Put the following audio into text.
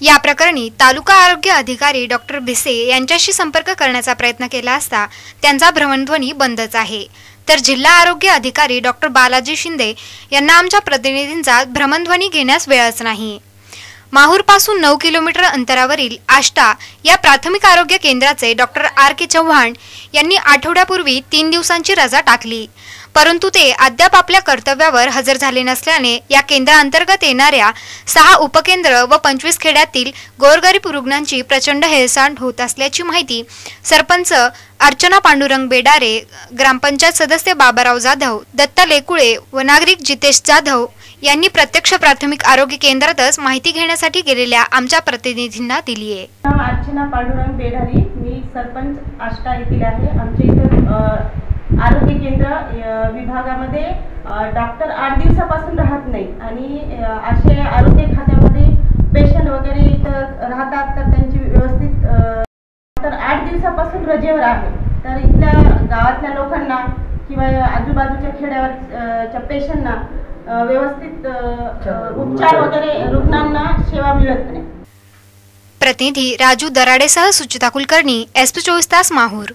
या प्रकरणी तालुका आरोग्य अधिकारी डॉक्टर भिसे यांच्याशी संपर्क करण्याचा प्रयत्न केला असता त्यांचा भ्रमणध्वनी बंदच आहे. तर जिल्हा आरोग्य अधिकारी डॉक्टर बालाजी शिंदे यांना आमच्या प्रतिनिधींचा भ्रमणध्वनी घेण्यास वेळच नाही. माहूरपासून नऊ किलोमीटर अंतरावरील आष्टा या प्राथमिक आरोग्य केंद्राचे डॉक्टर आर. के. चव्हाण यांनी आठवड्यापूर्वी तीन दिवसांची रजा टाकली. परंतु ते अद्याप आपल्या कर्तव्यावर हजर झाले नसल्याने या केंद्राअंतर्गत येणाऱ्या सहा उपकेंद्र व पंचवीस खेड्यातील गोरगरीब रुग्णांची प्रचंड हेळसांड होत असल्याची माहिती सरपंच अर्चना पांडुरंग बेडारे ग्रामपंचायत सदस्य बाबाराव जाधव दत्ता लेकुळे व नागरिक जितेश जाधव यांनी प्रत्यक्ष प्राथमिक आरोग्य केंद्रातच माहिती घेण्यासाठी गेलेल्या आमच्या प्रतिनिधींना दिली आहे. अर्चना पांडुरंग बेढारी. मी सरपंच आष्टा येथील आहे. आमच्या इथं आरोग्य केंद्र विभागामध्ये डॉक्टर आठ दिवसापासून राहत नाही. आणि असे आरोग्य खात्यामध्ये पेशंट वगैरे इथं राहतात तर त्यांची व्यवस्थित तर डॉक्टर आठ दिवसापासून रजेवर आहे. तर इथल्या गावातल्या लोक किंवा आजूबाजूच्या खेड्यावरच्या पेशंटना व्यवस्थित उपचार वगैरे रुग्णांना सेवा मिळत नाही. प्रतिनिधी राजू दराडेसह सुचिता कुलकर्णी एस पी चोवीस तास माहूर.